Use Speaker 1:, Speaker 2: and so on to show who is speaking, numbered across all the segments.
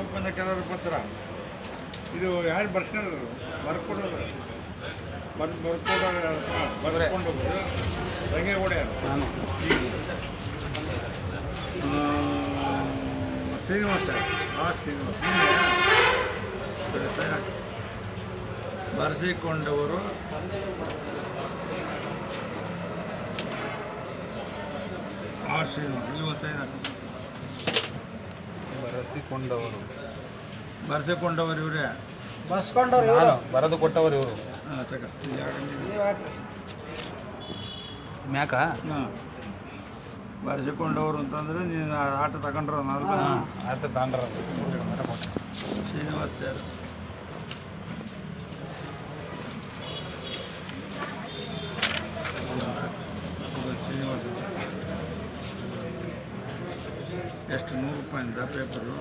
Speaker 1: ಒಪ್ಪಂದ ಕೆಲವರು ಪತ್ರ. ಇದು ಯಾರು ಬರ್ಸ್ಕೊಂಡು ಬರ್ಕೊಡೋರು ಬರ್ ಬರ್ಕೊಡೋರು ಬರ್ಕೊಂಡು ರಂಗೇಗೌಡ
Speaker 2: ನಾನು.
Speaker 1: ಶ್ರೀನಿವಾಸ. ಆ ಶ್ರೀನಿವಾಸ. ಬರೆಸಿಕೊಂಡವರು
Speaker 3: ಬರೆಸಿಕೊಂಡವರು
Speaker 1: ಬರೆಸಿಕೊಂಡವರು ಇವರೇ?
Speaker 4: ಬರ್ಸ್ಕೊಂಡವ್ರು ಇವರು.
Speaker 3: ಬರೆದು ಕೊಟ್ಟವರು ಇವರು. ಮ್ಯಾಕ
Speaker 1: ಬರೆಸಿಕೊಂಡವರು ಅಂತಂದ್ರೆ ನೀನು ಆಟ ತಗೊಂಡ್ರ ನಾನು
Speaker 3: ಅರ್ಥ ಶ್ರೀನಿವಾಸ್
Speaker 1: ಶ್ರೀನಿವಾಸ ತೇರು ಇದು ಶ್ರೀನಿವಾಸ ಎಷ್ಟು ನೂರು ರೂಪಾಯಿಂದ ಪೇಪರು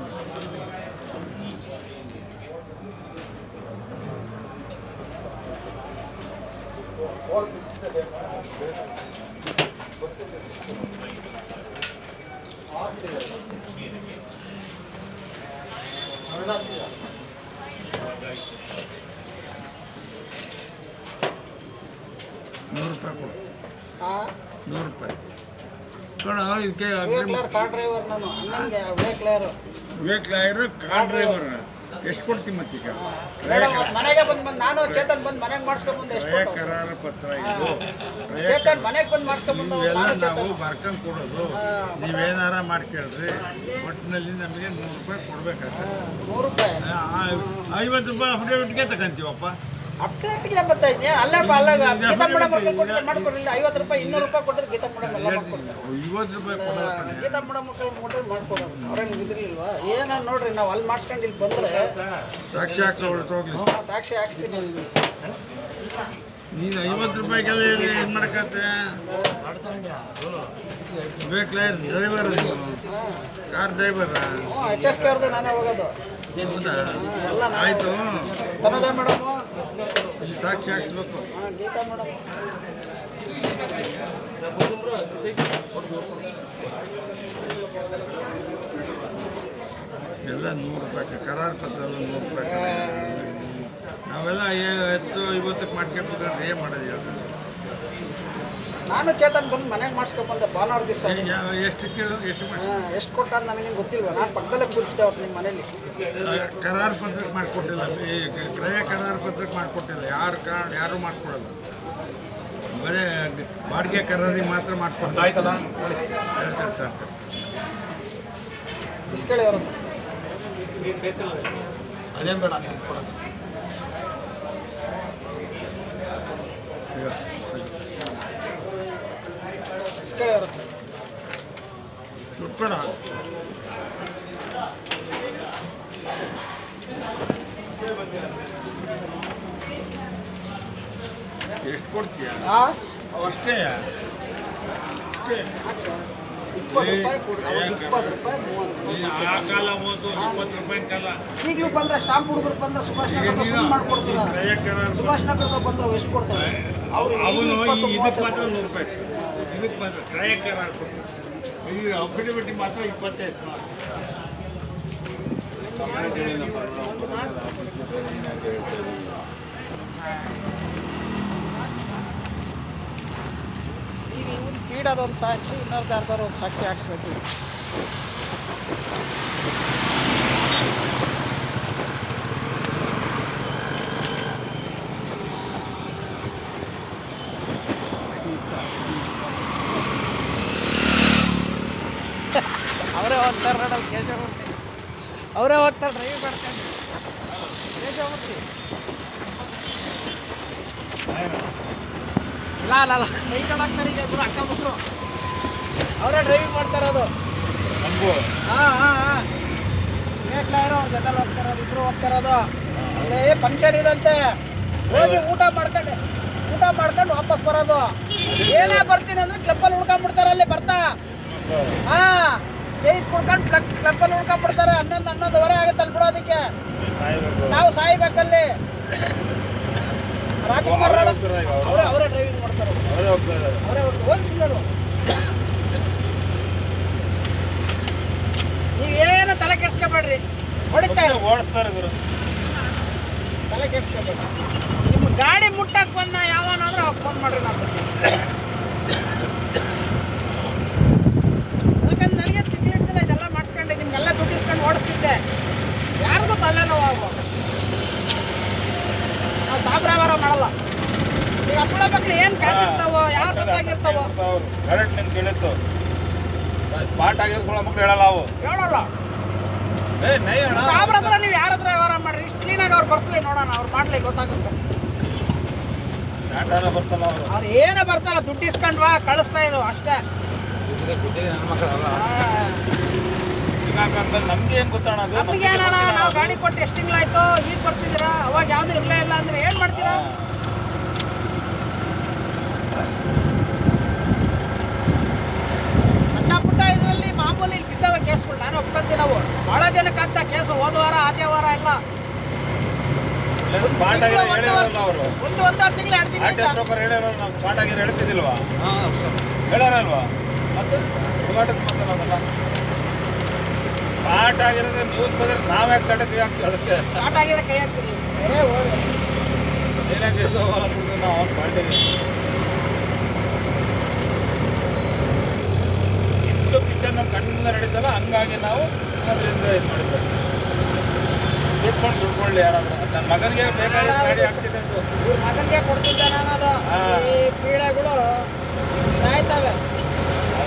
Speaker 1: ನೂರು ರೂಪಾಯಿ ಕೊಡು
Speaker 4: ಹಾಂ
Speaker 1: ನೂರು ರೂಪಾಯಿ ಕಣ ಇದಕ್ಕೆ
Speaker 4: ವೇಕ್ಲರ್ ಕಾರ್ ಡ್ರೈವರ್ ನಾನು. ಅಣ್ಣಂಗೆ ವೇಕ್ಲರ್
Speaker 1: ವಿವೇಕ್ ಲಾಯರ್ ಕಾರ್ ಡ್ರೈವರ್. ಎಷ್ಟು ಕೊಡ್ತೀನಿ ಮತ್ತೀಗ
Speaker 4: ಮೇಡಮ್ ಮನೆಗೆ ಬಂದು ಬಂದು ನಾನು ಚೇತನ್ ಬಂದು ಮನೆಗೆ ಮಾಡಿಸ್ಕೊಂಬಂದು ಎಷ್ಟು
Speaker 1: ಕ್ರಯ
Speaker 4: ಕೊಟ್ಟು?
Speaker 1: ಕರಾರ ಪತ್ರ ಇದು.
Speaker 4: ಚೇತನ್ ಮನೆಗೆ ಬಂದು ಮಾಡಿಸ್ಕೊಂಬಂದು
Speaker 1: ಇವೆಲ್ಲ
Speaker 4: ನಾನು
Speaker 1: ನಾವು
Speaker 4: ಚೇತನ್.
Speaker 1: ಬರ್ಕೊಂಡು ಕೊಡೋದು. ನೀವೇನಾರ ಮಾಡ್ಕೇಳ್ರಿ. ಒಟ್ಟಿನಲ್ಲಿ ನಮಗೆ ನೂರು ರೂಪಾಯಿ ಕೊಡ್ಬೇಕಾಗ್ತದೆ
Speaker 4: ನೂರು ರೂಪಾಯಿ.
Speaker 1: ಐವತ್ತು ರೂಪಾಯಿ ಅಫಿಡವಿಟ್ಗೆ ತಗೊಂತೀವಪ್ಪ
Speaker 4: ಅಪ್ಡೇಟ್ಗೆ ಬರ್ತಾ ಅಲ್ಲೇ ಬ- ಅಲ್ಲ ಗೀತಾ ಮೇಡಮ್ ಮಾಡ್ಕೊಡ್ಲಿಲ್ಲ ಐವತ್ತು ರೂಪಾಯಿ ಇನ್ನೂರು ರೂಪಾಯಿ ಕೊಟ್ಟರೆ ಗೀತಾ ಮೇಡಮ್ ಎಲ್ಲ ಮಾಡ್ಕೊಡ್ತಾರೆ. ಗೀತಾ ಮೇಡಮ್ ಕೊಟ್ಟರೆ ಮಾಡ್ಕೊಡೋರು. ಅವ್ರೇನು ಇದ್ರಿಲ್ವಾ? ಏನೋ ನೋಡ್ರಿ ನಾವು ಅಲ್ಲಿ ಮಾಡ್ಸ್ಕೊಂಡು ಇಲ್ಲಿ ಬಂದರೆ
Speaker 1: ಸಾಕ್ಷಿ ಹಾಕ್ಸೋಳು ಹೋಗ್ಲಿ
Speaker 4: ಸಾಕ್ಷಿ ಹಾಕ್ಸ್ತೀನಿ.
Speaker 1: ನೀನು ಐವತ್ತು ರೂಪಾಯಿಗೆಲ್ಲ ಏನು ಮಾಡಕತ್ತೆ? Lawyer driver car driver
Speaker 4: H S K ಅವ್ರದ್ದು ನಾನೇ ಹೋಗೋದು.
Speaker 1: ಆಯಿತು.
Speaker 4: ತನುಜ ಮೇಡಮು
Speaker 1: ಸಾಕ್ಷಿ ಹಾಕ್ಸ್ಬೇಕು ಎಲ್ಲ ನೂರು ರೂಪಾಯಿ, ಕರಾರ ಪತ್ರ ಎಲ್ಲ ನೂರು ರೂಪಾಯಿ ನಾವೆಲ್ಲ ಹತ್ತು ಐವತ್ತಕ್ಕೆ ಮಾಡ್ಕೊಂಡ್ಬಿಟ್ರೆ ಏನು ಮಾಡೋದು ಹೇಳು?
Speaker 4: ನಾನು ಚೇತನ್ ಬಂದು ಮನೆಗೆ ಮಾಡಿಸ್ಕೊಂಡ್ಬಂದೆ ಭಾನುವಾರ ದಿವಸ.
Speaker 1: ಎಷ್ಟು ಕೇಳು ಎಷ್ಟು ಮಾಡಿ
Speaker 4: ಎಷ್ಟು ಕೊಟ್ಟ ಅಂತ ನನಗೆ ಗೊತ್ತಿಲ್ವ? ನಾನು ಪಕ್ಕದಲ್ಲೇ ಕೂತಿದ್ದೆ ಅವತ್ತು ನಿಮ್ಮ ಮನೇಲಿ.
Speaker 1: ಕರಾರ್ ಪತ್ರಕ್ಕೆ ಮಾಡಿಕೊಟ್ಟಿಲ್ಲ. ಈ ಕ್ರಯ ಕರಾರ್ ಪತ್ರಕ್ಕೆ ಮಾಡಿಕೊಟ್ಟಿಲ್ಲ. ಯಾರು ಕಾರಣ ಯಾರೂ ಮಾಡಿಕೊಡಲ್ಲ. ಬರೀ ಬಾಡಿಗೆ ಕರಾರಿಗೆ ಮಾತ್ರ ಮಾಡ್ಕೊಡ್ತಾ ಆಯ್ತಲ್ಲ
Speaker 4: ಇಸ್ಕಳಿ ಅವ್ರ ಹತ್ರ.
Speaker 1: ಅದೇನು ಬೇಡ ಕೊಡೋದು.
Speaker 4: ಇಸ್ಕಳಿ ಇರುತ್ತೆ
Speaker 1: ದುಡ್ಡು ಎಷ್ಟು ಕೊಡ್ತೀಯ? ಅಷ್ಟೇ?
Speaker 4: ಮೂವತ್ತು
Speaker 1: ಆ ಕಾಲ ಹೋತು ಇಪ್ಪತ್ತು ರೂಪಾಯಿ ಕಾಲ.
Speaker 4: ಈಗಲೂ ಬಂದ್ರೆ ಸ್ಟಾಂಪ್ ಹುಡುಗರು ಬಂದ್ರೆ ಸುಭಾಷ್ ನಗರದ ಸುಮ್ಮನೆ ಮಾಡ್ಕೊಡ್ತೀರ? ಸುಭಾಷ್ ನಗರದ ಬಂದ್ರೆ ಎಷ್ಟು ಕೊಡ್ತಾರೆ? ಅವ್ರು
Speaker 1: ಅವನು
Speaker 4: ಇಪ್ಪತ್ತು
Speaker 1: ಇದಕ್ಕೆ
Speaker 4: ಮೂವತ್ತು
Speaker 1: ಮಾತ್ರ ನೂರು ರೂಪಾಯಿ ಇದಕ್ಕೆ ಮಾತ್ರ ಟ್ರಯಕ್ಕೆ ಕರಾರ ಕೊಡ್ತಾರೆ ಈ ಅಫಿಡವಿಟಿ ಮಾತ್ರ ಇಪ್ಪತ್ತೈದು
Speaker 4: ಈಗ ಒಂದು ಸಾಕ್ಷಿ ಇನ್ನೊಂದು ಯಾರ್ದಾರು ಒಂದು ಸಾಕ್ಷಿ ಹಾಕ್ಸ್ಬೇಕು ಅವರೇ ಹೋಗ್ತಾರೆ ನೋಡಲ್ಲಿ ಕೇಶವಮೂರ್ತಿ ಅವರೇ ಹೋಗ್ತಾರೆ ಡ್ರೈವಿಂಗ್ ಮಾಡ್ಕೊಂಡು. ಇಲ್ಲ ಅಲ್ಲ ಅಲ್ಲ ಅಲ್ಲ ಹಾಕ್ತಾರೆ ಈಗ ಇಬ್ಬರು ಅಕ್ಕ ಮಕ್ಕಳು ಅವರೇ ಡ್ರೈವಿಂಗ್ ಮಾಡ್ತಾರೆ
Speaker 3: ಅದು.
Speaker 4: ಹಾಂ ಹಾಂ ಹಾಂ. ಇರೋ ಅವ್ರ ಜೊತೆ ಹೋಗ್ತಾ ಇಬ್ಬರು ಇಬ್ರು ಹೋಗ್ತಾ ಇರೋದು ಅಲ್ಲೇ ಫಂಕ್ಷನ್ ಇದಂತೆ. ಹೋಗಿ ಊಟ ಮಾಡ್ಕೊಂಡು. ಊಟ ಮಾಡ್ಕೊಂಡು ವಾಪಸ್ ಬರೋದು. ಏನೇ ಬರ್ತೀನಿ ಅಂದ್ರೆ ಕ್ಲಬ್ಬಲ್ಲಿ ಉಳ್ಕೊಂಡ್ಬಿಡ್ತಾರೆ ಅಲ್ಲಿ ಬರ್ತಾ. ಹಾ ಕುಡ್ಕೊಂಡು ಕ್ಲಬ್ ಕ್ಲಬ್ಬಲ್ಲಿ ಉಳ್ಕೊಂಡ್ಬಿಡ್ತಾರೆ ನಾವು ಸಾಯ್ಬೇಕಲ್ಲಿ. ರಾಜ್ಕುಮಾರ್
Speaker 3: ಅವರೇ ಹೋಗ್ತಾರೆ ಅವರೇ.
Speaker 4: ಡ್ರೈವಿಂಗ್ ಮಾಡ್ತಾರೆ.
Speaker 3: ಅವರೇ ಹೋಗ್ತಾ ಇದ್ದಾರೆ
Speaker 4: ಅವರೇ ಹೋಗಿ ನೀವೇನು ತಲೆ ಕೆಡ್ಸ್ಕೊಬೇಡ್ರಿ. ಹೊಡಿತಾರೆ
Speaker 3: ಓಡಿಸ್ತಾರೆ ಗುರು.
Speaker 4: ತಲೆ ಕೆಡ್ಸ್ಕೊಬೇಡ್ರಿ. ನಿಮ್ಮ ಗಾಡಿ ಮುಟ್ಟಕ್ಕೆ ಬಂದ ಯಾವನಾದ್ರೂ ಅವಾಗ ಫೋನ್ ಮಾಡ್ರಿ ನಾನು ಬರ್ತೀನಿ ಯಾಕಂದ್ರೆ ನನಗೆ ತಿಕ್ಲಿ ಹಿಡ್ದಿಲ್ಲ ಇದೆಲ್ಲ ಮಾಡಿಸ್ಕೊಂಡೆ ನಿಮ್ಗೆಲ್ಲ ದುಡ್ಡು ಇಸ್ಕೊಂಡು ಓಡಿಸ್ತಿದ್ದೆ ಯಾರಿಗೂ ತಲೆನೋವು ಆಗೋ ನಾವು ಸಾಬ್ರ ವ್ಯವಹಾರ ಮಾಡಲ್ಲ. ಈಗ ಸುಳ ಮಕ್ಳು ಏನು ಕಾಸು ಇರ್ತಾವೋ ಯಾರು ಸತ್ತಾಗಿರ್ತಾವೋ?
Speaker 3: ನಿಮ್ಗೆ ಕೇಳಿತ್ತು ಸ್ಪಾಟ್ ಆಗಿರ್ಕೊಳ್ಳೋ ಮಕ್ಳು ಹೇಳಲ್ಲ ಅವು.
Speaker 4: ಹೇಳಲ್ಲ. ಸಾಬ್ರ ಹತ್ರ ನೀವು ಯಾರ ಹತ್ರ ವ್ಯವಹಾರ ಮಾಡ್ರಿ? ಇಷ್ಟು ಕ್ಲೀನಾಗಿ ಅವ್ರು ಬರ್ಸ್ಲಿ ನೋಡೋಣ ಅವ್ರು ಮಾಡ್ಲಿ ಗೊತ್ತಾಗುತ್ತೆ.
Speaker 3: ಅವರು.
Speaker 4: ಅವ್ರು ಏನೋ ಬರ್ಸಲ್ಲ ದುಡ್ಡು ಇಸ್ಕೊಂಡ್ವಾ ಕಳಿಸ್ತಾ ಇದ್ರು ಅಷ್ಟೇ.
Speaker 3: ನನ್ನ ಮಕ್ಕಳಲ್ಲ. ನಮ್ಗೆ ಏನ್ ಗೊತ್ತಣ್ಣ ಅದು?
Speaker 4: ನಮ್ಗೆ ಏನಣ್ಣ ನಾವು ಗಾಡಿ ಕೊಟ್ಟು ಎಷ್ಟು ತಿಂಗಳಾಯ್ತು ಈಗ ಬರ್ತಿದ್ದೀರಾ ಅವಾಗ ಯಾವ್ದು ಇರಲೇ ಇಲ್ಲ ಅಂದ್ರೆ ಏನ್ ಮಾಡ್ತೀರಾ? ಸಣ್ಣ ಪುಟ್ಟ ಇದರಲ್ಲಿ ಮಾಮೂಲಿ ಇಲ್ಲಿ ಬಿದ್ದವೆ ಕೇಸ್ಗಳು. ನಾನು ಒಪ್ಕೊಂತೀನಿ ನಾವು. ಭಾಳ ಜನಕ್ಕೆ ಅಂತ ಕೇಸು. ಹೋದ ವಾರ ಆಚೆ ವಾರ ಎಲ್ಲ.
Speaker 3: ಸ್ಮಾರ್ಟ್
Speaker 4: ತಿಂಗ್ಳು
Speaker 3: ಆಗಿರೋ
Speaker 4: ಒಂದು
Speaker 3: ಹೇಳಿರಲ್ಲ ಅವರು.
Speaker 4: ವಾರ- ಒಂದು ಒಂದೂವರೆ ತಿಂಗಳು ಎರಡು
Speaker 3: ಆರ್ ಟಿ
Speaker 4: ತಿಂಗಳು
Speaker 3: ಬ್ರೋಕರ್ ಹೇಳಿರೋ ನಾವು ಸ್ಮಾರ್ಟ್ ಆಗಿರೋ ಹೇಳ್ತಿದ್ದಿಲ್ವಾ? ಹೇಳೋರಲ್ವಾ? ಮತ್ತೆ? ಸ್ಮಾರ್ಟ್ ಮಾತಾಡೋದಲ್ಲ ಸ್ಮಾರ್ಟ್ ಆಗಿರೋದು ನ್ಯೂಸ್ ಬಂದ್ರೆ ನಾವೇ ಕಟಕ್ಕೆ ಹಾಕ್ತೀವಿ ಅದಕ್ಕೆ
Speaker 4: ಸ್ಟಾರ್ಟ್ ಆಗಿರೋ ಕೈ ಹಾಕ್ತೀವಿ ಏ ಹೋಗಿ
Speaker 3: ಏನಾಗಿ ನಾವು ಅವ್ನು ಮಾಡ್ತೀವಿ. ಇಷ್ಟು ಪಿಕ್ಚರ್ ನಮ್ಮ ಕಣ್ಣಿಂದ ನಡೀತಲ್ಲ ಹಂಗಾಗಿ ನಾವು ಅದರಿಂದ ಇದು ಮಾಡಿದ್ವಿ ದುಡ್ಕೊಂಡು ದುಡ್ಕೊಳ್ಳಿ ಯಾರಾದ್ರೂ. ನನ್ನ ಮಗನಿಗೆ ಬೇಕಾದ ಗಾಡಿ
Speaker 4: ಇವ್ರ ಮಗನಿಗೆ ಕೊಡ್ತಿದ್ದೆ ನಾನು ಅದು. ಈ ಪೀಡೆಗಳು ಸಾಯ್ತವೆ.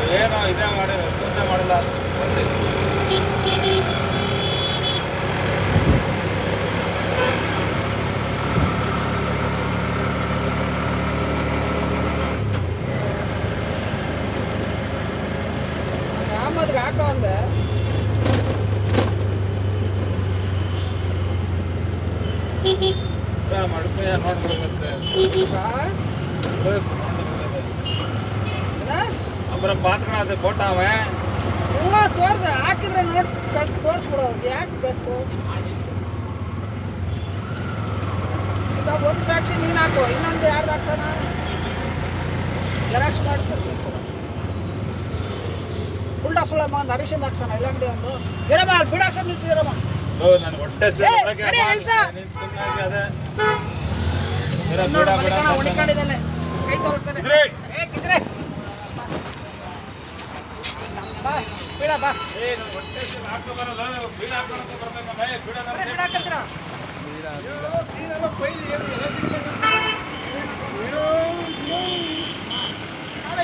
Speaker 3: ಇದೇ ಮಾಡಿ ಸುಮ್ಮನೆ ಮಾಡಲ್ಲ ಬಂದು
Speaker 4: ಅಹಮದ್ಗೆ ಹಾಕೋ ಅಂದೆ
Speaker 3: ಮಡುಪೆ ನೋಡ್ಬಿಡ್ಬೇಕು
Speaker 4: ಆ? ಏನ?
Speaker 3: ಅಬ್ಬರ ಪಾತ್ರ ಅದೇ ಫೋಟೋ ಅವೆ.
Speaker 4: ಹ್ಞೂ ತೋರ್ಸ ಹಾಕಿದ್ರೆ ನೋಡಿ ಕಳ್ಸಿ ತೋರಿಸ್ಬಿಡು ಯಾಕೆ ಬೇಕು? ಈಗ ಒಂದು ಸಾಕ್ಷಿ ನೀನು ಹಾಕು ಇನ್ನೊಂದು ಎರಡು ಹಾಕ್ಸೋಣ? ಜೆರಾಕ್ಸ್ ಮಾಡಿ ಉಲ್ಟಾ ಸುಳಮ್ಮ ಒಂದು ಹರೀಶಿಂದ ಹಾಕ್ಸಣ ಇಲ್ಲ ಅಂಗಡಿ ಒಂದು. ಇರಮ್ಮ ಅಲ್ಲಿ ಬಿಡಾಕ್ಸ ಕೈ
Speaker 3: ಓ ನನ್ನ ಹೊಟ್ಟೆ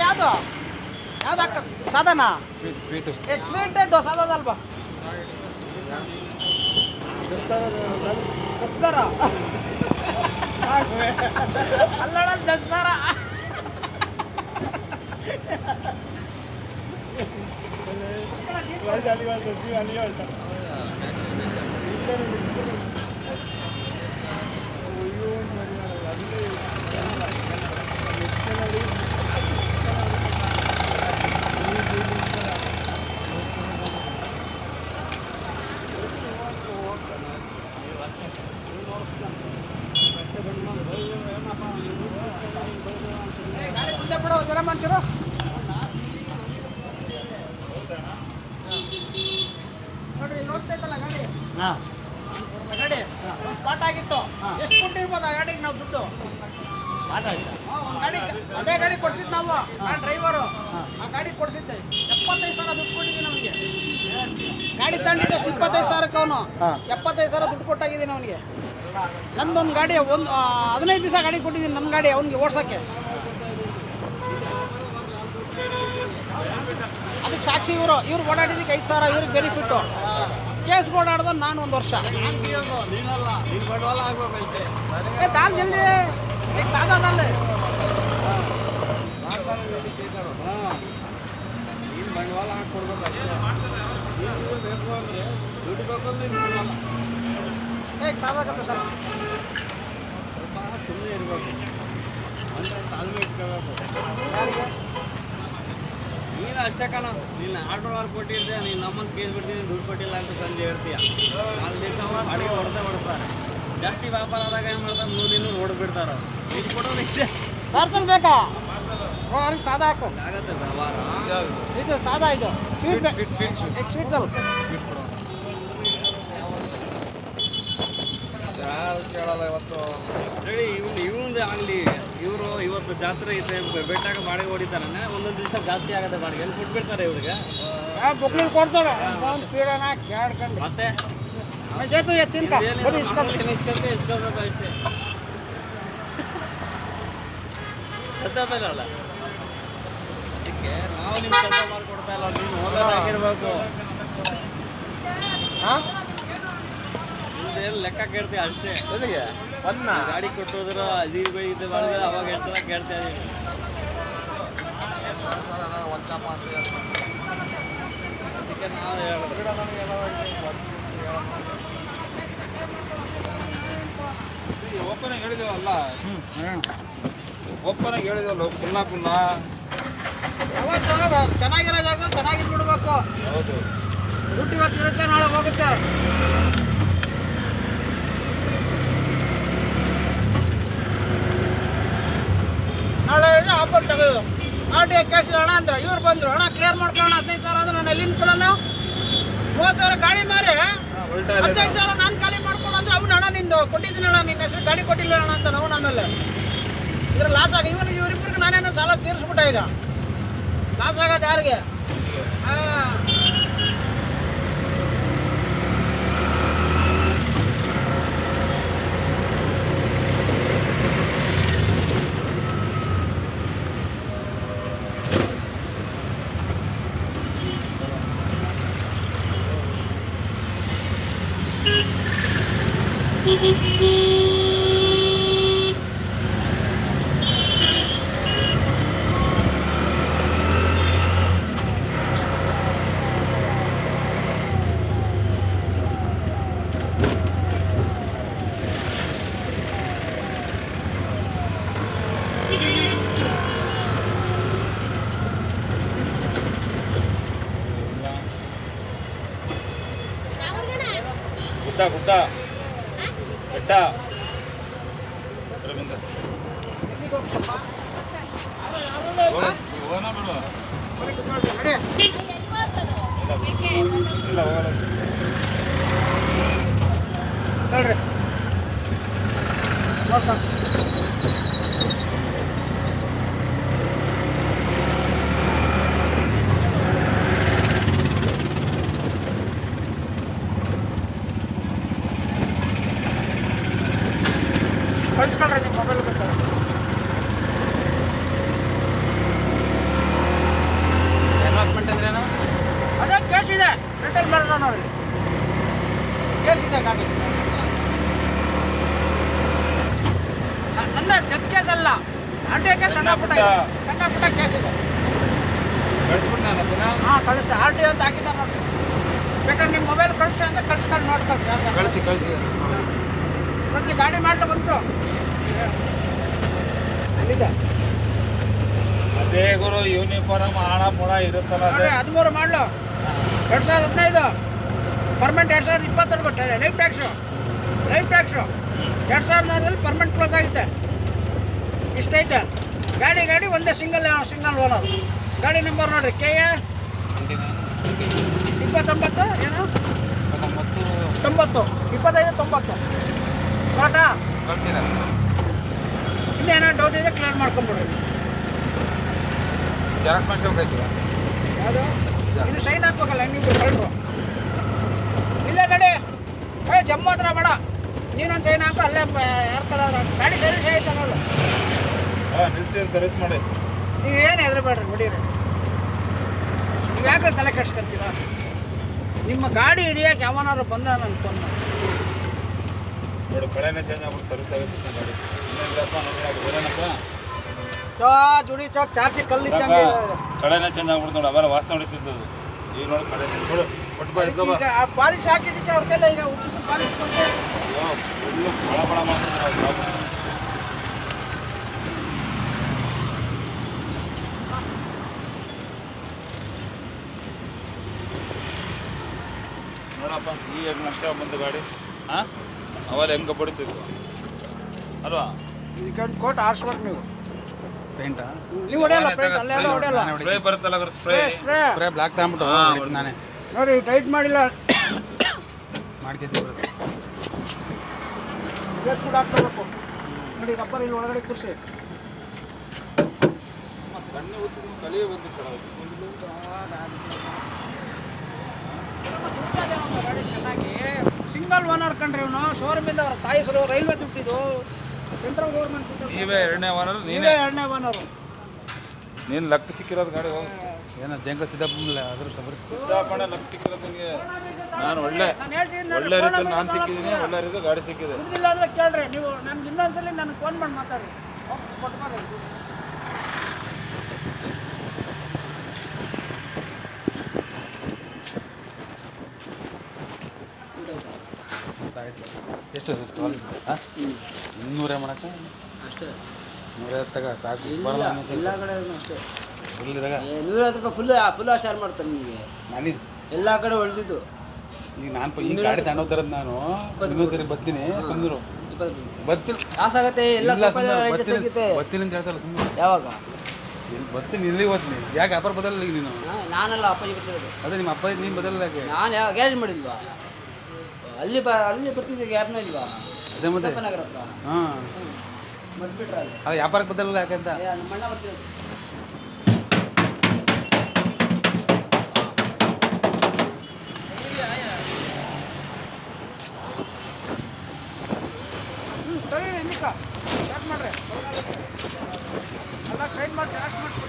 Speaker 4: ಯಾವುದು? ಯಾವ್ದು ಹಾಕ ಸಾಧನ?
Speaker 3: Sweet sweet
Speaker 4: ದಸ್ತಾರ. ಸ್ವೀಟ್ ಇದ್ದು वाली वाली वाली वाली वाली ಗಾಡಿಗೆ ನಾವು ದುಡ್ಡು. ಹಾ, ಒಂದ್ ಗಾಡಿ ಅದೇ ಗಾಡಿ ಕೊಡ್ಸಿದ್ ನಾವು ನಾನು ಡ್ರೈವರು ಆ ಗಾಡಿ ಕೊಡ್ಸಿದ್ದೆ. ಎಪ್ಪತ್ತೈದು ಸಾವಿರ ದುಡ್ಡು ಕೊಟ್ಟಿದ್ದೀನಿ ಅವನಿಗೆ ಗಾಡಿ ತಗೊಂಡಿದ್ದೆ ಅಷ್ಟು ಇಪ್ಪತ್ತೈದು ಸಾವಿರಕ್ಕೆ ಅವನು. ಎಪ್ಪತ್ತೈದು ಸಾವಿರ ದುಡ್ಡು ಕೊಟ್ಟಾಗಿದ್ದೀನಿ ಅವನಿಗೆ. ನಂದೊಂದು ಗಾಡಿ ಒಂದು ಹದಿನೈದು ದಿವಸ ಗಾಡಿ ಕೊಟ್ಟಿದ್ದೀನಿ ನನ್ನ ಗಾಡಿ ಅವನಿಗೆ ಓಡ್ಸೋಕ್ಕೆ. ಅದಕ್ಕೆ ಸಾಕ್ಷಿ ಇವರು ಇವ್ರು ಓಡಾಡಿದ್ದಕ್ಕೆ ಐದು ಸಾವಿರ ಇವ್ರಿಗೆ ಬೆನಿಫಿಟ್ಟು ಕೇಸ್ ಓಡಾಡ್ದ ನಾನು ಒಂದು ವರ್ಷ. ಏ ತಾನು ಜಲ್ದಿ. ಈಗ ಸಾಧಾರಣ
Speaker 2: ಸಾಧಾಕತ್ತ ಸುಮ್ಮನೆ ಇರಬೇಕು ಅಂದ್ರೆ ತಾಳ್ಮೆ ಇಟ್ಕೋಬೇಕು ನೀನು ಅಷ್ಟೇ ಕಣ. ನೀನು ಆರ್ಡರ್ ಮಾಡಿ ಕೊಟ್ಟಿದ್ದೆ ನೀನು ನಮ್ಮನ್ನು ಕೇಸ್ ಬಿಡ್ತೀನಿ ದುಡ್ಡು ಕೊಟ್ಟಿಲ್ಲ ಅಂತ ಸಂಜೆ ಹೇಳ್ತೀಯ. ನಾಲ್ಕು ದಿವಸ ಅಡುಗೆ ಹೊಡೆದೇ ಹೊಡ್ತಾರೆ. ಜಾಸ್ತಿ ವ್ಯಾಪಾರ ಆದಾಗ ಏನು ಮಾಡ್ತಾರೆ? ನೂರು ದಿನ ಹೊಡೆದ್ಬಿಡ್ತಾರೆ ಇದು ಕೊಡೋದು ಇಷ್ಟೇ
Speaker 4: ಪಾರ್ಸಲ್ ಬೇಕಾ? ಅವ್ರಿಗೆ ಸಾದಾ ಹಾಕು.
Speaker 2: ಆಗತ್ತೆ ವ್ಯವಹಾರ.
Speaker 4: ಇದು ಸಾದಾ ಇದು. ಸ್ವೀಟ್ ಸ್ವೀಟ್ ಸ್ವೀಟ್
Speaker 1: ಯಾರು ಕೇಳಲ್ಲ ಇವತ್ತು.
Speaker 2: ಸರಿ ಇವ್ನು ಇವಂದು ಆಗಲಿ ಇವರು ಇವತ್ತು ಜಾತ್ರೆ ಇದೆ ಬೆಟ್ಟಾಗ ಬಾಡಿಗೆ ಹೊಡಿತಾರೆ ಒಂದೊಂದು ದಿವಸ ಜಾಸ್ತಿ ಆಗುತ್ತೆ ಬಾಡಿಗೆ. ಎಲ್ಲಿ ಕೊಟ್ಬಿಡ್ತಾರೆ ಇವ್ರಿಗೆ?
Speaker 4: ಬುಕ್ಲಿಂಗ್ ಕೊಡ್ತಾರೆ. ಒಂದು ಪೀಡನ ಕೇಳ್ಕೊಂಡು
Speaker 2: ಮತ್ತೆ?
Speaker 4: ಜೇತು ತಿನ್ಕ ಬರೀ ಇಸ್ಕೊಂಡು
Speaker 2: ಇಸ್ಕೊಂತ ಇಸ್ಕೊಬೇಕು ಅಷ್ಟೇ. ಸತ್ತಲ್ಲ ಅದಕ್ಕೆ ನಾವು ನಿಮ್ಗೆ ಕೆಲಸ ಮಾಡ್ಕೊಡ್ತಾ ಇಲ್ಲ ನೀವು ಹೋಗಿರ್ಬೇಕು
Speaker 4: ಹಾಂ?
Speaker 2: ನಿಮ್ದೇನು ಲೆಕ್ಕ ಕೇಳ್ತೀವಿ ಅಷ್ಟೇ.
Speaker 1: ಎಲ್ಲಿಗೆ? ಬಂದ್ನ
Speaker 2: ಗಾಡಿ ಕೊಟ್ಟೋದ್ರ ಅದು ಇದು ಮಾಡಿದ್ರೆ ಅವಾಗ ಹೇಳ್ತಾರ ಜನ ಕೇಳ್ತಾ ಇದೀವಿ ಅದಕ್ಕೆ ನಾವು ಹೇಳೋದು
Speaker 3: ಓಪನ್ ಆಗಿ ಹೇಳಿದೇವಲ್ಲ? ಓಪನ್ ಆಗಿ ಹೇಳಿದೇವಲ್ಲ ಕುಲ್ಲ
Speaker 4: ಯಾವತ್ತು ಚೆನ್ನಾಗಿರೋ ಜಾಗದಲ್ಲಿ ಚೆನ್ನಾಗಿ ಬಿಡ್ಬೇಕು
Speaker 3: ಹೌದು.
Speaker 4: ದುಡ್ಡು ಇವತ್ತು ಇರುತ್ತೆ ನಾಳೆ ಹೋಗುತ್ತೆ. ನಾಳೆ ಆಫರ್ ತೆಗೆದು ಆರ್ ಟಿ ಐ ಕ್ಯಾಶ್ ಹಣ ಅಂದ್ರೆ ಇವ್ರು ಬಂದರು ಹಣ ಕ್ಲಿಯರ್ ಮಾಡ್ಕೊಳ್ಳೋಣ ಹದಿನೈದು ಸಾವಿರ ಅಂದ್ರೆ ನಾನು ಎಲ್ಲಿಂದ ಕೊಡೋಣ. ಮೂವತ್ತು ಸಾವಿರ ಗಾಡಿ ಮಾರಿ. ಹದಿನೈದು ಸಾವಿರ ನಾನು ಖಾಲಿ ಮಾಡ್ಕೊಡು ಅಂದ್ರೆ ಅವನು ಹಣ ನಿಂದು ಕೊಟ್ಟಿದ್ದೀನಿ ಅಣ್ಣ ನಿನ್ನ ಹೆಸರು ಗಾಡಿ ಕೊಟ್ಟಿಲ್ಲ ಅಣ್ಣ ಅಂತ ನಾವು ಆಮೇಲೆ ಇದ್ರ ಲಾಸ್ ಆಗಿ ಇವನು ಇವರಿಬ್ಬರಿಗೆ ನಾನೇನು ಸಾಲ ತೀರಿಸ್ಬಿಟ್ಟೆ ಈಗ. ಲಾಸ್ ಆಗೋದು ಯಾರಿಗೆ ಹಾಂ
Speaker 3: ಗುಡ್ಡ ಗುಡ್ಡ. ಬೆಟ್ಟ. ಬರೀ ಮುಂದೆ. ಹೋಗೋಣ ಬಿಡು
Speaker 4: ನಡಿ.
Speaker 3: ಇಲ್ಲ ಹೋಗಲ್ಲ
Speaker 4: ಹೇಳ್ರಿ ನೋಡ್ತಾ ಕಳ್ಸ್ಕೊಳ್ರಿ ನಿಮ್ಮ ಮೊಬೈಲ್ ಬೇಕಾದ್ರೆ
Speaker 2: ಡೆವಲಪ್ಮೆಂಟ್ ಅಂದ್ರೇನು
Speaker 4: ಅದೇ ಕೇಸ್ ಇದೆ ರಿಟರ್ನ್ ಮಾಡೋಣ ನೋಡಿ ಕೇಸ್ ಇದೆ ಗಾಡಿ ನನ್ನ ಜಗ್ ಕೇಸ್ ಅಲ್ಲ ಆರ್ ಟಿ ಸಣ್ಣ ಪುಟ್ಟ ಸಣ್ಣ ಪುಟ್ಟ ಕೇಸ್ ಇದೆ ಹಾಂ ಕಳಿಸ್ತೆ ಆರ್ ಟಿ ಅಂತ ಹಾಕಿದ್ದಾರೆ ನೋಡಿ ಬೇಕಾದ್ರೆ ನಿಮ್ಮ ಮೊಬೈಲ್ ಕಳಿಸಿ ಅಂತ ಕಳ್ಸ್ಕೊಂಡು ನೋಡ್ಕೊಂಡು
Speaker 3: ಕಳ್ಸಿ ಕಳಿಸಿ
Speaker 4: ಕಳ್ಸಿ ಗಾಡಿ ಮಾಡ್ತಾ ಬಂತು ಅಲ್ಲಿದೆ
Speaker 3: ಅದೇ ಗುರು ಯೂನಿಫಾರ್ಮ್ ಹಣ ಮುಣ ಇರುತ್ತಲ್ಲ
Speaker 4: ನೋಡಿ ಹದಿಮೂರು ಮಾಡಲು. ಎರಡು ಸಾವಿರದ ಹದಿನೈದು. ಪರ್ಮನೆಂಟ್ ಎರಡು ಸಾವಿರದ ಇಪ್ಪತ್ತೆರಡು ಕೊಟ್ಟೆ ಲೈಫ್ ಟ್ಯಾಕ್ಸು ಲೈಫ್ ಟ್ಯಾಕ್ಸು ಎರಡು ಸಾವಿರದ ಆರಲ್ಲಿ ಪರ್ಮನೆಂಟ್ ಕ್ಲೋಸ್ ಆಗುತ್ತೆ ಇಷ್ಟೈತೆ. ಗಾಡಿ ಗಾಡಿ ಒಂದೇ ಸಿಂಗಲ್ ಸಿಂಗಲ್ ಓನರ್ ಗಾಡಿ ನಂಬರ್ ನೋಡಿರಿ. ಕೆ ಎ ಇಪ್ಪತ್ತೊಂಬತ್ತು? ಏನು? ತೊಂಬತ್ತು. ಇಪ್ಪತ್ತೈದು ತೊಂಬತ್ತು. ಕರೆಕ್ಟಾ ಇನ್ನೇನೋ ಡೌಟ್ ಇದ್ರೆ ಕ್ಲಿಯರ್ ಮಾಡ್ಕೊಂಬಿಡ್ರಿ.
Speaker 3: ಯಾರು
Speaker 4: ಯಾವುದು? ಇದು ಸೈನ್ ಹಾಕ್ಬೇಕಲ್ಲ ನೀವು ಕಳ್ರು ನಡಿ ಏ ಜಮ್ಮು ಹತ್ರ ಬೇಡ. ನೀನು ಅಂತ ಏನಾಕ ಅಲ್ಲೇ ಗಾಡಿ ಸರ್ವಿಸ್ ಆಯ್ತು ನೋಡು.
Speaker 3: ಹಾಂ ನಿಲ್ಸಿ ಸರ್ವಿಸ್ ಮಾಡಿ.
Speaker 4: ನೀವು ಏನು ಹೆದರಬೇಡ್ರಿ ಬಿಡೀರಿ ನೀವು ಯಾಕೆ ತಲೆ ಕೆಡ್ಸ್ಕೊಂತೀರ? ನಿಮ್ಮ ಗಾಡಿ ಹಿಡಿಯೋಕೆ ಯಾವನಾದ್ರು ಬಂದ ಫೋನ್
Speaker 3: ನೋಡು ಕಳೆನೇ ಚೇಂಜ್ ಆಗ್ಬಿಟ್ಟು ಸರ್ವಿಸ್ ಆಗುತ್ತೆ ಗಾಡಿ ಇನ್ನೇನಿಲ್ಲಪ್ಪ ನನಗೆ ಬರೋಣಪ್ಪ
Speaker 4: ಚೋ ಜುಡಿ ಚೋ ಚಾರ್ಸಿ ಕಲ್ಲಿದ್ದಂಗೆ.
Speaker 3: ಕಳೆನೇ ಚೇಂಜ್ ಆಗ್ಬಿಡ್ತು ನೋಡಿ ಅವೆಲ್ಲ ವಾಸನೆ ಹೊಡಿತಿದ್ದದು ಈಗ ನೋಡಿ ಕಡೆ ಬಾ
Speaker 4: ಈಗ ಆ ಪಾಲಿಶ್ ಹಾಕಿದ್ದಕ್ಕೆ ಅವ್ರ ಈಗ ಉಚ್ಚಿಸಿ ಪಾಲಿಶ್ ಕೊಟ್ಟು.
Speaker 3: ನೋಡಪ್ಪ ಈಗ ಹೆಂಗೆ ನಷ್ಟ ಬಂದು ಗಾಡಿ. ಹಾಂ ಅವಾಗ ಹೆಂಗೆ ಬಡಿತಿದ್ವು. ಅಲ್ವಾ?
Speaker 4: ಇದಕ್ಕೊಂದು ಕೋಟ್ ಆರಿಸ್ಬೇಕು ನೀವು.
Speaker 5: ಪೇಂಟಾ?
Speaker 4: ನೀವು ಹೊಡೆಯಲ್ಲ ಪೇಂಟ್ ಅಲ್ಲೇ ಹೊಡೆಯಲ್ಲ.
Speaker 3: ಸ್ಪ್ರೇ ಬರುತ್ತಲ್ಲ ಸ್ಪ್ರೇ
Speaker 4: ಸ್ಪ್ರೇ
Speaker 5: ಬರೇ ಬ್ಲಾಕ್ ತಗೊಂಬಿಟ್ಟು
Speaker 3: ಹಾ,
Speaker 5: ನಾನೇ.
Speaker 4: ನೋಡಿ ಟೈಟ್ ಮಾಡಿಲ್ಲ.
Speaker 5: ಮಾಡ್ಕೊತೀವಿ
Speaker 4: ಕೂಡ ಹಾಕ್ಕೋಬೇಕು ನೋಡಿ ರಬ್ಬರ್ ಇಲ್ಲಿ ಒಳಗಡೆ
Speaker 3: ಖುಷಿ ಕೆಳಗೆ
Speaker 4: ಚೆನ್ನಾಗಿ ಸಿಂಗಲ್ ಓನರ್ ಕಂಡ್ರಿ ಇವನು. ಶೋರೂಮಿಂದ ಅವ್ರ ತಾಯಿ ಹೆಸರು ರೈಲ್ವೆ ದುಡ್ಡಿದು. ಸೆಂಟ್ರಲ್ ಗೌರ್ಮೆಂಟ್
Speaker 3: ನೀವೇ ಎರಡನೇ ಓನರ್ ನೀನೇ.
Speaker 4: ನೀವೇ ಎರಡನೇ ಓನರು
Speaker 3: ನೀನು ಲಕ್ ಸಿಕ್ಕಿರೋದು ಗಾಡಿ ಹೋಗಿ.
Speaker 5: ಏನೋ ಜಂಗಲ್ ಸಿದ್ದಪ್ಪಲ್ಲ ಅದೃಷ್ಟ ಬರುತ್ತೆ
Speaker 3: ಸಿದ್ದಾಪಣ್ಣ ಲಕ್ ಸಿಕ್ಕಿರೋದು ನಿನಗೆ ನಾನು ಒಳ್ಳೆ ಒಳ್ಳೆ ರೀತಿ ನಾನು ಸಿಕ್ಕಿದ್ದೀನಿ ಒಳ್ಳೆ ರೀತಿ ಗಾಡಿ ಸಿಕ್ಕಿದೆ.
Speaker 4: ಇಲ್ಲ ಅಂದ್ರೆ ಕೇಳ್ರಿ ನೀವು ನನ್ಗೆ ಇನ್ನೊಂದ್ಸಲಿ ನನಗೆ ಫೋನ್ ಮಾಡಿ ಮಾತಾಡಿ.
Speaker 5: ಎಷ್ಟು? ಇನ್ನೂರೇ ಮಾಡಕ್ಕೆ?
Speaker 6: ಅಷ್ಟೇ.
Speaker 5: ನೂರೈವತ್ತು ತಗ ಸಾಕು.
Speaker 6: ಎಲ್ಲ ಕಡೆ ಅಷ್ಟೇ.
Speaker 5: ಇಲ್ಲಿದಾಗ
Speaker 6: ನೂರೈವತ್ತು ರೂಪಾಯಿ ಫುಲ್ ಫುಲ್ ಶೇರ್ ಮಾಡ್ತಾರೆ ನಿಮಗೆ.
Speaker 5: ನಾನಿದ್ದು
Speaker 6: ಎಲ್ಲ ಕಡೆ ಹೊಳ್ದಿದ್ದು
Speaker 5: ಈಗ ನಾನು ಈ ಗಾಡಿ ತಗೊಂಡೋಗ್ತಾರದು ನಾನು. ಇನ್ನೊಂದ್ಸರಿ ಬರ್ತೀನಿ.
Speaker 6: ಸುಂದರು
Speaker 5: ಬರ್ತೀನಿ.
Speaker 6: ಲಾಸ್ ಆಗತ್ತೆ ಎಲ್ಲ
Speaker 5: ಬರ್ತೀನಿ ಅಂತ ಹೇಳ್ತಾರಲ್ಲ ಸುಮ್ಮನೆ
Speaker 6: ಯಾವಾಗ?
Speaker 5: ಬರ್ತೀನಿ ಇಲ್ಲಿ ಓದ್ತೀನಿ ಯಾಕೆ ವ್ಯಾಪಾರ ಬದಲ ಈಗ ನೀನು?
Speaker 6: ನಾನಲ್ಲ ಅಪ್ಪಾಜಿ ಬರ್ತಿರೋದು
Speaker 5: ಅದೇ ನಿಮ್ಮ ಅಪ್ಪ ನೀನು ಬದಲ ಯಾಕೆ?
Speaker 6: ನಾನು ಯಾವ ಗ್ಯಾರೇಜ್ ಮಾಡಿಲ್ವಾ? ಅಲ್ಲಿ ಬ ಅಲ್ಲಿ ಬರ್ತಿದ್ದೆ ಗ್ಯಾಪ್ನ ಇಲ್ವಾ
Speaker 5: ಅದೇ ಮತ್ತೆ. ಹಾಂ.
Speaker 6: ಅಲ್ಲಿ.
Speaker 5: ವ್ಯಾಪಾರಕ್ಕೆ ಬದಲಲ್ಲ ಯಾಕಂತ
Speaker 6: ಅಂತ? ನಮ್ಮ ಅಣ್ಣ ಬರ್ತಿರೋದು
Speaker 4: ಹ್ಞೂ ಸರಿ ಹಿಂದಿಕ್ಕ ಸ್ಟಾರ್ಟ್ ಮಾಡ್ರಿ ಎಲ್ಲ ಟ್ರೈನ್ ಮಾಡಿ ಸ್ಟಾರ್ಟ್ ಮಾಡಿ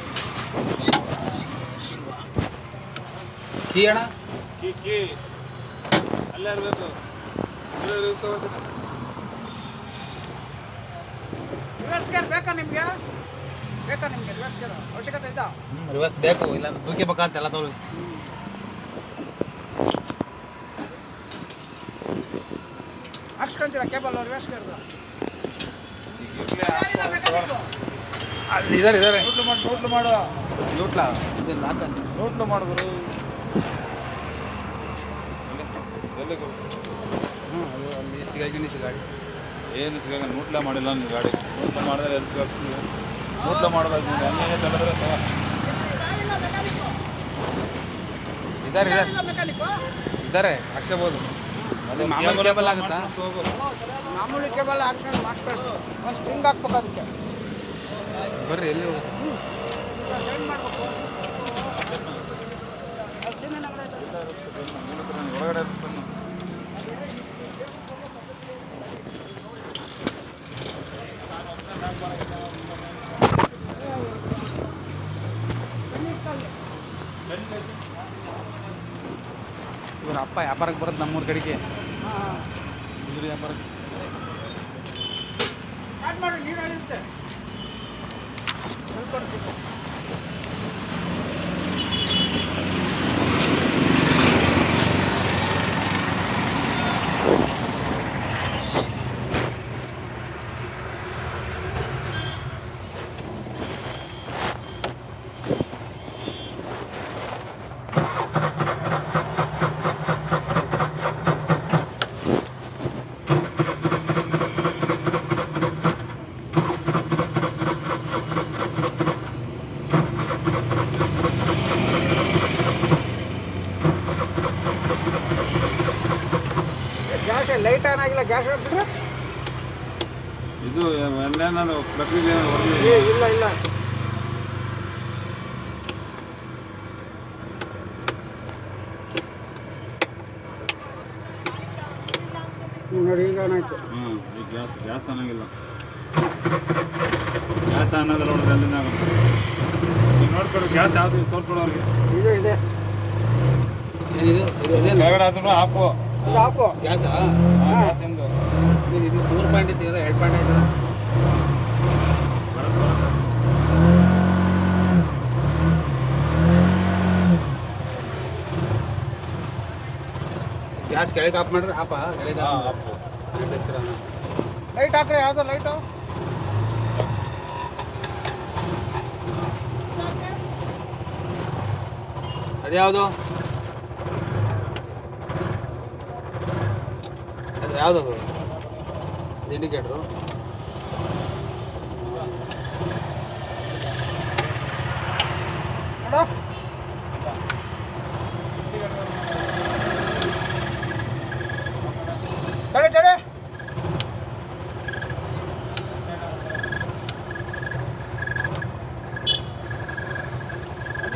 Speaker 5: ಕೀ ಅಣ್ಣ?
Speaker 3: ಕಿ ಕಿ. ಅಲ್ಲೇ ಇರಬೇಕು.
Speaker 4: ರಿವರ್ಸ್ ಗೇರ್ ಬೇಕಾ ನಿಮಗೆ? ಬೇಕಾ ನಿಮಗೆ ರಿವರ್ಸ್ ಗೇರ್ ಅವಶ್ಯಕತೆ ಇದ್ದ
Speaker 5: ರಿವರ್ಸ್ ಬೇಕು. ಇಲ್ಲ ದೂಕೆ ಬೇಕಂತ ಎಲ್ಲ ತಗೊಳ್ಳಿ.
Speaker 4: ಹಾಕ್ಸ್ಕೊಂತೀರಾ ಕೇಬಲ್ ರಿವರ್ಸ್ ಗೇರ್ದು
Speaker 5: ಅಲ್ಲಿ ಇದಾರೆ ಇದಾರೆ.
Speaker 3: ನೋಟ್ಲು ಮಾಡಿ ನೋಟ್ಲು ಮಾಡು.
Speaker 5: ನೋಟ್ಲ ಇದು ಲಾಕ್ ಅಂತ
Speaker 3: ನೋಟ್ಲು ಮಾಡಿದ್ರು ಎಲ್ಲಿ
Speaker 5: ಹ್ಞೂ ಅದು ಅಲ್ಲಿ ಸಿಗಾಕೊಂಡಿತ್ತು ಗಾಡಿ.
Speaker 3: ಏನು ಸಿಗಲ್ಲ ನೋಟ್ಲ ಮಾಡಿಲ್ಲ ನೀವು ಗಾಡಿ. ನೋಟ್ಲ ಮಾಡಿದ್ರೆ ಎಲ್ಲಿ ಸಿಗಾಕ್ತೀವಿ? ನೋಟ್ಲ ಮಾಡಬೇಕು ನೀವು ಹಂಗೆ ತಡೆದ್ರೆ ಇದ್ದಾರೆ
Speaker 5: ಇದ್ದಾರೆ ಇದಾರೆ
Speaker 4: ಮೆಕ್ಯಾನಿಕ್ಕು?
Speaker 5: ಇದಾರೆ ಹಾಕ್ಸಬೋದು. ಅದು ಮಾಮೂಲಿ ಕೇಬಲ್ ಆಗುತ್ತಾ.
Speaker 4: ಮಾಮೂಲಿ ಕೇಬಲ್ ಹಾಕ್ಕೊಂಡು ಮಾಡಿಸ್ಕೊಂಡು ಒಂದು ಸ್ಟ್ರಿಂಗ್ ಹಾಕ್ಬೇಕು ಅದಕ್ಕೆ.
Speaker 5: ಬರ್ರಿ ಎಲ್ಲಿ ಹೋಗೋದು?
Speaker 4: ಚೇಂಜ್ ಮಾಡಬೇಕು ಚಿನ್ನ ನಗರ
Speaker 3: ಒಳಗಡೆ ಇರ್ತಾನೆ.
Speaker 5: ಇವ್ರ ಅಪ್ಪ ವ್ಯಾಪಾರಕ್ಕೆ ಬರೋದು ನಮ್ಮೂರ ಕಡೆಗೆ.
Speaker 4: ಹಾಂ.
Speaker 5: ಇವ್ರ ವ್ಯಾಪಾರಕ್ಕೆ
Speaker 4: ಸ್ಟಾರ್ಟ್ ಮಾಡಿ ನೀರಾಗಿರುತ್ತೆ ಹೇಳ್ಕೊಡ್ತೀನಿ ಗ್ಯಾಸ್ ಆಗಿಲ್ಲ ಗ್ಯಾಸ್ ಬಿಟ್ರೆ
Speaker 3: ಇದು ಎಲ್ಲೇನಾದ್ರು ಪ್ರಕ್ರಿಯೆ
Speaker 4: ಏ ಇಲ್ಲ ಇಲ್ಲ. ನೋಡಿ ಈಗ ಏನಾಯ್ತು
Speaker 3: ಹ್ಞೂ ಈ ಗ್ಯಾಸ್ ಗ್ಯಾಸ್ ಅನ್ನೋಂಗಿಲ್ಲ ಗ್ಯಾಸ್ ಅನ್ನೋದ್ರ ನೋಡಿದ್ರೆ ಆಗುತ್ತೆ. ಈಗ ನೋಡ್ಕೊಡು ಗ್ಯಾಸ್ ಯಾವುದು ತೋರ್ಸ್ಕೊಡು ಅವ್ರಿಗೆ
Speaker 4: ಇದೆ. ಇದೆ
Speaker 3: ಆಫು
Speaker 4: ಇದು ಆಫು
Speaker 5: ಗ್ಯಾಸಾ?
Speaker 3: ಗ್ಯಾಸ್ ಎಂದು
Speaker 5: ಇದು ಮೂರು ಪಾಯಿಂಟ್ ಇತ್ತು ಎರಡು ಪಾಯಿಂಟ್ ಆಯ್ತು ಗ್ಯಾಸ್ ಕೆಳಗೆ ಆಫ್ ಮಾಡ್ರಿ ಆಪ ಕೆಳಗೆ ಆಫ್
Speaker 4: ಲೈಟ್ ಹಾಕ್ರಿ ಯಾವ್ದು ಲೈಟು
Speaker 5: ಅದ್ಯಾವುದು? ಯಾವುದು ಇಂಡಿಕೇಟ್ರು
Speaker 4: ತಡೆ ತಡೆ.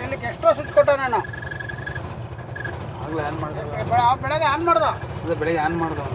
Speaker 4: ಇಲ್ಲಿಗೆ ಎಷ್ಟೋ ಸ್ವಿಚ್ ಕೊಟ್ಟ ನಾನು.
Speaker 5: ಆಗಲೇ ಆನ್ ಮಾಡಿದೆ.
Speaker 4: ಬೆಳಗ್ಗೆ ಆನ್ ಮಾಡ್ದ.
Speaker 5: ಅದೇ ಬೆಳಿಗ್ಗೆ ಆನ್ ಮಾಡ್ದೆ